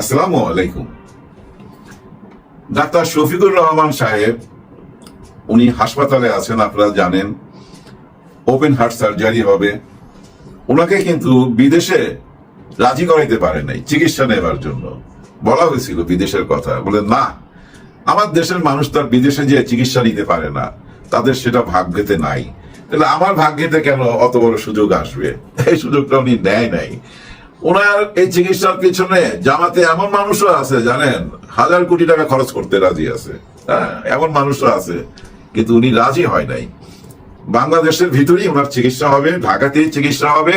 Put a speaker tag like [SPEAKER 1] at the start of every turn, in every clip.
[SPEAKER 1] আসসালামু আলাইকুম। ডাক্তার শফিকুর রহমান সাহেব, উনি হাসপাতালে আছেন, আপনারা জানেন। ওপেন হার্ট সার্জারি হবে। ওনাকে কিন্তু বিদেশে রাজি করাইতে পারে নাই, চিকিৎসা নেবার জন্য। বলা হয়েছিল বিদেশের কথা। বলে না, আমার দেশের মানুষ তার বিদেশে যে চিকিৎসা নিতে পারে না। তাদের সেটা ভাগ্যেতে নাই। তাহলে আমার ভাগ্যেতে কেন অত বড় সুযোগ আসবে? এই সুযোগটা উনি নেয় নাই। ওনার এই চিকিৎসার পিছনে জামাতে এমন মানুষও আছে, জানেন? হাজার কোটি টাকা খরচ করতে রাজি আছে। হ্যাঁ এমন মানুষও আছে, কিন্তু উনি রাজি হয় নাই। বাংলাদেশের ভিতরেই ওনার চিকিৎসা হবে, ঢাকাতেই চিকিৎসা হবে।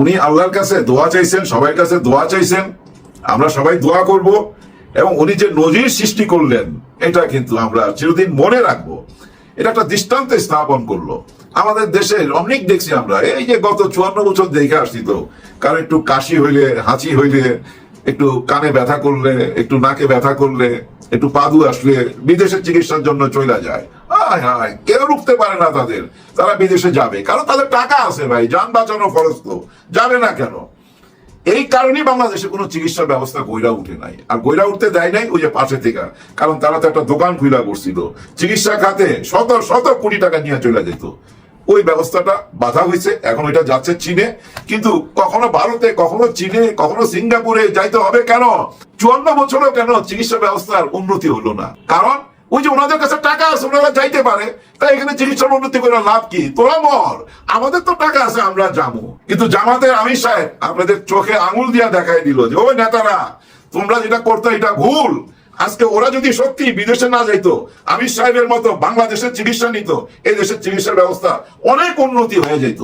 [SPEAKER 1] উনি আল্লাহর কাছে দোয়া চাইছেন, সবাই কাছে দোয়া চাইছেন। আমরা সবাই দোয়া করব এবং উনি যে নজির সৃষ্টি করলেন, এটা কিন্তু আমরা চিরদিন মনে রাখব। এটা একটা দৃষ্টান্ত স্থাপন করল। আমাদের দেশে অনেক দেখছি আমরা। এই যে গত চুয়ান্ন বছর দেখে আসছি তো, কারণ একটু কাশি হইলে, হাঁচি হইলে, একটু কানে ব্যথা করলে, একটু নাকে ব্যথা করলে, একটু পাদু আসলে বিদেশে চিকিৎসার জন্য চলে যায়। কেউ রুখতে পারে না তাদের। তারা বিদেশে যাবে। কারণ তাদের টাকা আছে ভাই, যান বাঁচানো তো। যাবে না কেন। এই কারণেই বাংলাদেশে কোনো চিকিৎসা ব্যবস্থা গইরা উঠে নাই। আর গইরা উঠতে দেয় নাই ওই যে পাশে থেকে। কারণ তারা তো একটা দোকান খুলা করছিল। চিকিৎসা খাতে শত শত কোটি টাকা নিয়ে চলে যেত। ওই ব্যবস্থাটা বাধা হয়েছে, এখন ওইটা যাচ্ছে চীনে। কিন্তু কখনো ভারতে, কখনো চীনে, কখনো সিঙ্গাপুরে যাইতে হবে কেন? চুয়ান্ন বছরও কেন চিকিৎসা ব্যবস্থার উন্নতি হলো না? কারণ ওই যে ওনাদের কাছে টাকা আছে, ওনারা যাইতে পারে, তাই এখানে চিকিৎসার উন্নতি করে লাভ কি? তোরা মর। আমাদের তো টাকা আছে, আমরা যাব কিন্তু জামাতের আমির সাহেব আপনাদের চোখে আঙুল দিয়া দেখাই দিল যে, ওই নেতারা, তোমরা যেটা করতে এটা ভুল। আজকে ওরা যদি সত্যি বিদেশে না যাইতো, আমির সাহেবের মতো বাংলাদেশের চিকিৎসা নিত এই দেশের চিকিৎসার ব্যবস্থা অনেক উন্নতি হয়ে যেত।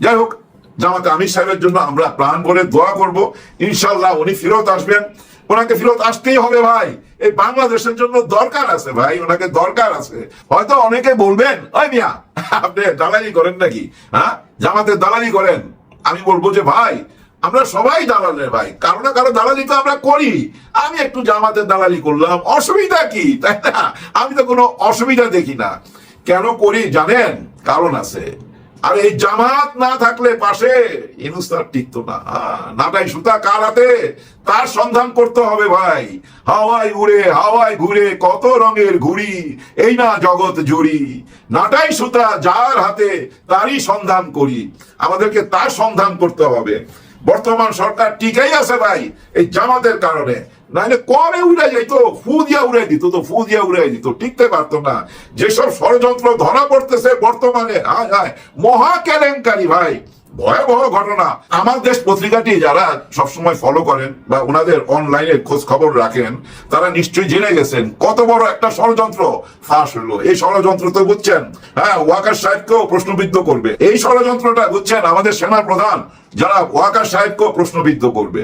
[SPEAKER 1] যাই হোক, জামাতে আমির সাহেবের জন্য আমরা প্রাণ করে দোয়া করব। ইনশাল্লাহ উনি ফেরত আসবেন। ওনাকে ফেরত আসতেই হবে ভাই। এই বাংলাদেশের জন্য দরকার আছে ভাই, ওনাকে দরকার আছে। হয়তো অনেকে বলবেন, ওই মিয়া, আপনি দালালি করেন নাকি? হ্যাঁ? জামাতে দালালি করেন। আমি বলব যে, ভাই আমরা সবাই দালাল রে ভাই। কারও না কারও দালালি তো আমরা করি। আমি একটু জামাতের দালালি করলাম। অসুবিধা কি? তাই না? আমি তো কোনো অসুবিধা দেখি না। কেন করি জানেন? কারণ আছে। আর এই জামাত না থাকলে পাশে ইনুস তার টিকতো না। আহ, নাটাই সুতা কার হাতে? তার সন্ধান করতে হবে ভাই। হাওয়ায় উড়ে হাওয়ায় ঘুরে কত রঙের ঘুড়ি। এই না জগৎ জুড়ি। নাটাই সুতা যার হাতে তারই সন্ধান করি। আমাদেরকে তার সন্ধান করতে হবে। বর্তমান সরকার টিকাই আছে ভাই, এই জামাতের কারণে। নাহলে কবে উড়ে যাইতো? ফু দিয়া উড়াই দিত তো, ফু দিয়া উড়াই দিত, টিকতে পারতো না। যেসব ষড়যন্ত্র ধরা পড়তেছে বর্তমানে, হায় হায়, মহা কেলেঙ্কারি ভাই। ভয়াবহ ঘটনা। আমার দেশ পত্রিকাটি যারা সবসময় ফলো করেন বা ওনাদের অনলাইনে খোঁজ খবর রাখেন, তারা নিশ্চয়ই জেনে গেছেন কত বড় একটা ষড়যন্ত্র ফাঁস হলো। এই ষড়যন্ত্র তো বুঝছেন হ্যাঁ ওয়াকার সাহেবকেও প্রশ্নবিদ্ধ করবে। এই ষড়যন্ত্রটা বুঝছেন আমাদের সেনা প্রধান যারা ওয়াকার সাহেবকেও প্রশ্নবিদ্ধ করবে।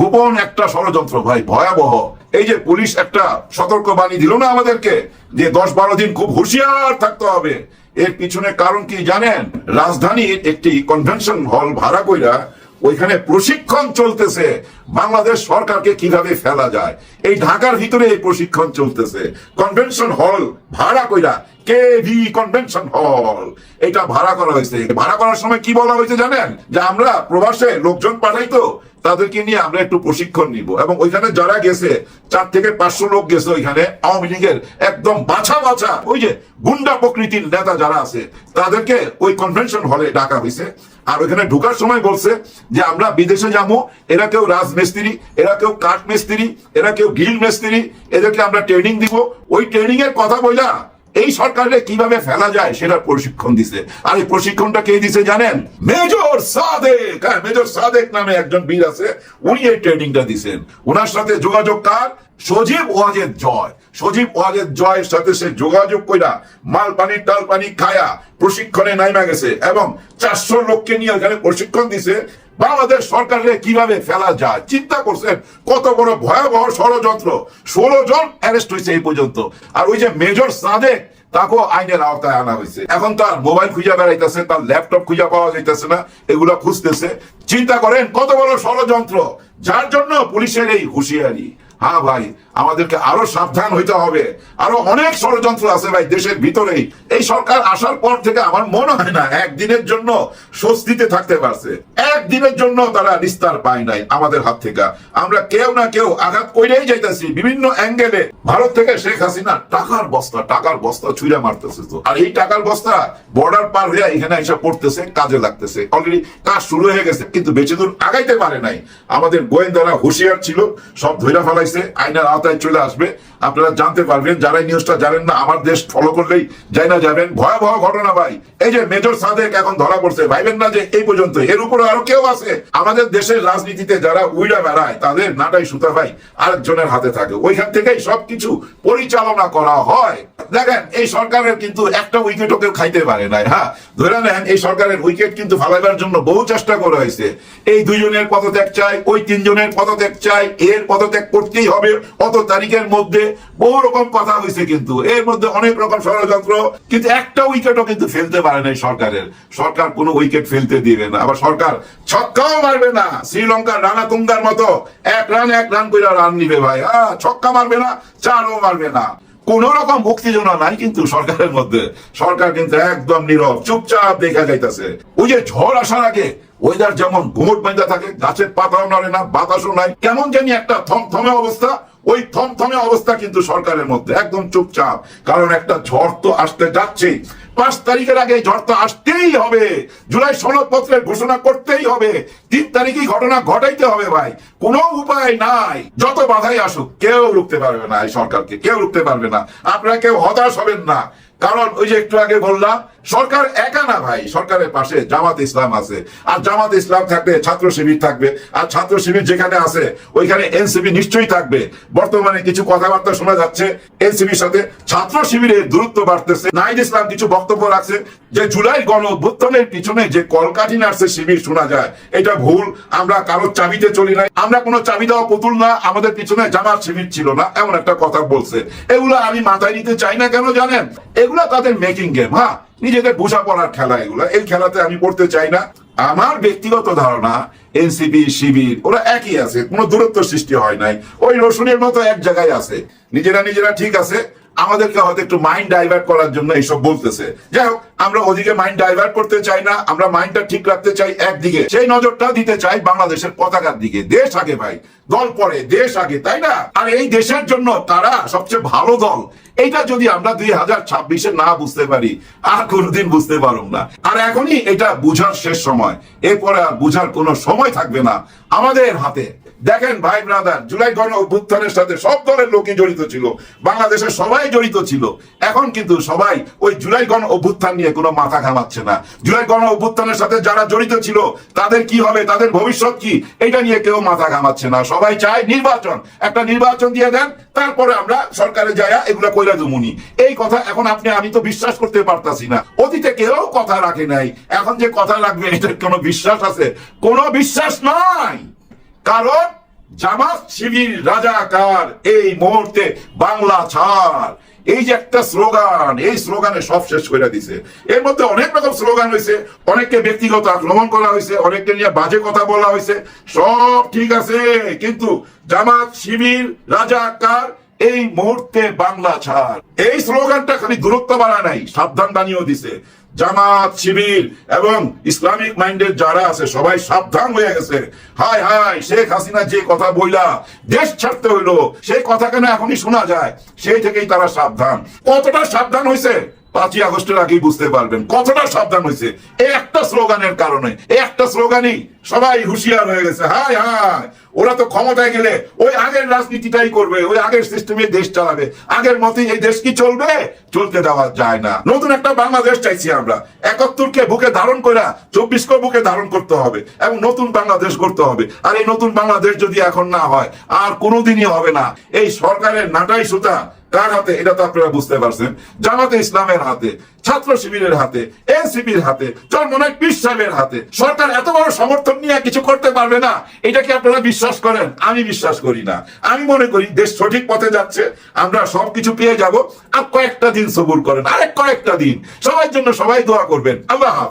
[SPEAKER 1] গোপন একটা ষড়যন্ত্র ভাই, ভয়াবহ। এই যে পুলিশ একটা সতর্ক বাণী দিল না আমাদেরকে যে দশ বারো দিন খুব হুঁশিয়ার থাকতে হবে। এর পিছনে কারণ কি জানেন? রাজধানীর একটি কনভেনশন হল ভাড়া কইরা ওইখানে প্রশিক্ষণ চলতেছে। বাংলাদেশ সরকারকে কীভাবে ফেলা যায়? এই ঢাকার ভিতরে এই প্রশিক্ষণ চলতেছে। কনভেনশন হল ভাড়া কইরা কে ভি কনভেনশন হল এটা ভাড়া করা হয়েছে। ভাড়া করার সময় কি বলা হয়েছে জানেন? যে আমরা প্রবাসে লোকজন পাঠাইতো তাদেরকে নিয়ে আমরা একটু প্রশিক্ষণ নিব। এবং ওইখানে যারা গেছে, চার থেকে পাঁচশো লোক গেছে ওইখানে, আওয়ামী লীগের একদম বাছা বাছা, ওই যে গুন্ডা প্রকৃতির নেতা যারা আছে, তাদেরকে ওই কনভেনশন হলে ডাকা হয়েছে। আর ওইখানে ঢোকার সময় বলছে যে, আমরা বিদেশে যাব, এরা কেউ রাজমিস্ত্রি, এরা কেউ কাঠ মিস্ত্রি এরা কেউ গিল মিস্ত্রি, এদেরকে আমরা ট্রেনিং দিব। ওই ট্রেনিং এর কথা বইলা এই সরকারে কীভাবে ফেলা যায় সেটার প্রশিক্ষণ দিছে। আর এই প্রশিক্ষণটা কে দিছে জানেন? মেজর সাদেক। হ্যাঁ মেজর সাদেক নামে একজন বীর আছে, উনি এই ট্রেনিংটা দিছেন। ওনার সাথে যোগাযোগ কার? সজীব ওয়াজেদ জয়। সজীব ওয়াজেদ জয়ের সাথে সে যোগাযোগ কইরা মাল পানি টাল পানি খায়া প্রশিক্ষণে নাইমা গেছে এবং চারশো লোককে নিয়ে এখানে প্রশিক্ষণ দিছে। বাংলাদেশ সরকারকে কীভাবে ফেলা যায়? চিন্তা করছেন কত বড় ভয়াবহ ষড়যন্ত্র। ষোলো জন অ্যারেস্ট হয়েছে এই পর্যন্ত। আর ওই যে মেজর সাদেক তাকেও আইনের আওতায় আনা হয়েছে। এখন তার মোবাইল খুঁজে বেড়াইতেছে, তার ল্যাপটপ খুঁজে পাওয়া যাইতেছে না, এগুলো খুঁজতেছে। চিন্তা করেন কত বড় ষড়যন্ত্র। যার জন্য পুলিশের এই হুঁশিয়ারি। হ্যাঁ ভাই, আমাদেরকে আরও সাবধান হইতে হবে। আরও অনেক ষড়যন্ত্র আছে ভাই দেশের ভিতরেই। এই সরকার আসার পর থেকে আমার মনে হয় না একদিনের জন্য স্বস্তিতে থাকতে পারছে। একদিনের জন্য তারা নিস্তার পায় নাই আমাদের হাত থেকে। আমরা কেউ না কেউ আঘাত কইরেই যাইতেছি বিভিন্ন অ্যাঙ্গেলে। ভারত থেকে শেখ হাসিনা টাকার বস্তা টাকার বস্তা ছুঁড়ে মারতেছে তো। আর এই টাকার বস্তা বর্ডার পার হয়ে এখানে এসে পড়তেছে, কাজে লাগতেছে। অলরেডি কাজ শুরু হয়ে গেছে, কিন্তু বেশি দূর আগাইতে পারে নাই। আমাদের গোয়েন্দারা হুঁশিয়ার ছিল, সব ধৈরা ফেলাইছে। আইনের আওতায় চলে আসবে। আপনারা জানতে পারবেন, যারা নিউজটা জানেন না, আমার দেশ ফলো করলেই যাই না যাবেন। ভয়াবহ ঘটনা ভাই। এই যে মেজর সাদেক এখন ধরা পড়ছে, ভাইবেন না যে এই পর্যন্ত। এর উপরে আরও কেউ আছে। আমাদের দেশের রাজনীতিতে যারা উইরা বেড়ায়, তাদের নাটাই সুতা ভাই আরেকজনের হাতে থাকে। ওইখান থেকেই সবকিছু পরিচালনা করা হয়। দেখেন, এই সরকারের কিন্তু একটা উইকেটও কেউ খাইতে পারে নাই হ্যাঁ? ধরে নেন, এই সরকারের উইকেট কিন্তু ফালাইবার জন্য বহু চেষ্টা করা হয়েছে। এই দুইজনের পদত্যাগ চাই, ওই তিনজনের পদত্যাগ চাই, এর পদত্যাগ করতেই হবে অত তারিখের মধ্যে বহু রকম কথা হয়েছে কিন্তু। এর মধ্যে অনেক রকম ষড়যন্ত্র, কিন্তু একটা উইকেটও কিন্তু ফেলতে পারে নাই সরকারের। সরকার কোনো উইকেট ফেলতে দিবে না। আবার সরকার ছক্কাও মারবে না। শ্রীলঙ্কার রানা তুঙ্গার মতো এক রান এক রান করে রান নিবে ভাই। হ্যাঁ ছক্কা মারবে না, চারও মারবে না। কোন রকম উত্তেজনা নাই কিন্তু সরকারের মধ্যে। সরকার কিন্তু একদম নীরব, চুপচাপ দেখা যাইতেছে। ওই যে ঝড় আসার আগে ওয়েদার যেমন ঘুমট বাঁধা থাকে, গাছের পাতাও নড়ে না, বাতাসও নাই, কেমন জানি একটা থমথমে অবস্থা। ওই থমথমে অবস্থা কিন্তু সরকারের মধ্যে, একদম চুপচাপ। কারণ একটা ঝড় তো আসতে যাচ্ছে। পাঁচ তারিখের আগে ঝড় তো আসতেই হবে। জুলাই সনদপত্রের ঘোষণা করতেই হবে। তিন তারিখে ঘটনা ঘটাইতে হবে ভাই। কোনো উপায় নাই। যত বাধাই আসুক, কেউ রুখতে পারবে না এই সরকারকে, কেউ রুখতে পারবে না। আপনারা কেউ হতাশ হবেন না। কারণ ওই যে একটু আগে বললাম সরকার একা না ভাই, সরকারের পাশে জামাত ইসলাম আছে। আর জামাত ইসলাম থাকবে, ছাত্র শিবির থাকবে, আর ছাত্র শিবির যেখানে আছে, ওইখানে এনসিপি নিশ্চয়ই থাকবে। বর্তমানে কিছু কথাবার্তা শোনা যাচ্ছে, এনসিপির সাথে ছাত্র শিবিরের দূরত্ব বাড়তেছে। নাইদ ইসলাম কিছু বক্তব্য রাখছে যে জুলাই গণ অভ্যুত্থানের পিছনে যে কলকাঠি নার্সের শিবির শোনা যায়, এটা ভুল। আমরা কারোর চাবিতে চলি নাই। আমরা কোনো চাবি দেওয়া পুতুল না, আমাদের পিছনে জামাত শিবির ছিল না, এমন একটা কথা বলছে। এগুলো আমি মাথায় নিতে চাই না কেন জানেন? এগুলো তাদের মেকিং গেম হ্যাঁ? নিজেদের বোঝা পড়ার খেলা এগুলো। এই খেলাতে আমি পড়তে চাই না। আমার ব্যক্তিগত ধারণা, এনসিপি, শিবির, ওরা একই আছে, কোনো দূরত্ব সৃষ্টি হয় নাই। ওই রসুনের মতো এক জায়গায় আছে। নিজেরা নিজেরা ঠিক আছে আমাদেরকে হয়তো একটু মাইন্ড ডাইভার্ট করার জন্য এইসব বলতেছে। যাই হোক, আমরা ওদিকে মাইন্ড ডাইভার্ট করতে চাই না, আমরা মাইন্ডটা ঠিক রাখতে চাই একদিকে। সেই নজরটা দিতে চাই বাংলাদেশের পতাকার দিকে। দেশ আগে ভাই, দল পরে, দেশ আগে, তাই না? আর এই দেশের জন্য তারা সবচেয়ে ভালো দল। এইটা যদি আমরা দুই হাজার ছাব্বিশে না বুঝতে পারি, আর কোনোদিন বুঝতে পারব না। আর এখনই এটা বুঝার শেষ সময়। এরপরে আর বুঝার কোনো সময় থাকবে না আমাদের হাতে। দেখেন ভাই ব্রাদার, জুলাই গণ অভ্যুত্থানের সাথে সব দলের লোকই জড়িত ছিল, বাংলাদেশের সবাই জড়িত ছিল। এখন কিন্তু সবাই ওই জুলাই গণ অভ্যুত্থান নিয়ে কোনো মাথা ঘামাচ্ছে না। জুলাই গণ অভ্যুত্থানের সাথে যারা জড়িত ছিল, তাদের কি হবে, তাদের ভবিষ্যৎ কি, এটা নিয়ে কেউ মাথা ঘামাচ্ছে না। সবাই চায় নির্বাচন। একটা নির্বাচন দিয়ে দেন, তারপরে আমরা সরকারে যায়া এগুলো কইরা দুমুনি এই কথা এখন আপনি, আমি তো বিশ্বাস করতে পারতাছি না। অতীতে কেউ কথা রাখে নাই। এখন যে কথা রাখবে, এটার কোনো বিশ্বাস আছে? কোনো বিশ্বাস নাই! কারণ জামাত শিবির রাজাকার এই মুহূর্তে বাংলা ছাড়। এই যে একটা স্লোগান, এই স্লোগানে সব শেষ করে দিছে। এর মধ্যে অনেক রকম স্লোগান হয়েছে অনেককে ব্যক্তিগত আক্রমণ করা হয়েছে অনেককে নিয়ে বাজে কথা বলা হয়েছে সব ঠিক আছে, কিন্তু জামাত শিবির রাজাকার এই মুহূর্তে বাংলা ছাড়। এই স্লোগানটা খালি দূরত্ব বাড়া নাই, সাবধান বানিয়েও দিছে। জামাত শিবির এবং ইসলামিক মাইন্ডের যারা আছে, সবাই সাবধান হয়ে গেছে। হাই হাই শেখ হাসিনা যে কথা বইলা, দেশ ছাড়তে হইল, সেই কথা কেন এখনই শোনা যায়? সেই থেকেই তারা সাবধান। কতটা সাবধান হয়েছে পাঁচই আগস্টের আগেই বুঝতে পারবেন। কতটা সাবধান হয়েছে একটা স্লোগানের কারণে। একটা স্লোগানই সবাই হুঁশিয়ার হয়ে গেছে। হাই হাই ওরা তো ক্ষমতায় গেলে ওই আগের রাজনীতিটাই করবে, ওই আগের সিস্টেমে দেশ চালাবে। আগের মতোই এই দেশ কি চলবে? চলতে দেওয়া যায় না। নতুন একটা বাংলাদেশ চাইছি আমরা। একাত্তরকে বুকে ধারণ করে চব্বিশকে বুকে ধারণ করতে হবে এবং নতুন বাংলাদেশ করতে হবে। আর এই নতুন বাংলাদেশ যদি এখন না হয়, আর কোনোদিনই হবে না। এই সরকারের নাটাই সুতা কার হাতে, এটা তো আপনারা বুঝতে পারছেন। জামাতে ইসলামের হাতে, ছাত্র শিবিরের হাতে। এনসিপির হাতে চরমনায় পীর সাহেবের হাতে। সরকার এত বড় সমর্থন নিয়ে কিছু করতে পারবে না। এটা কি আপনারা বিশ্বাস করেন? আমি বিশ্বাস করি না। আমি মনে করি দেশ সঠিক পথে যাচ্ছে, আমরা সবকিছু পেয়ে যাব। আর কয়েকটা দিন সবুর করেন, আরেক কয়েকটা দিন। সবার জন্য সবাই দোয়া করবেন। আল্লাহ।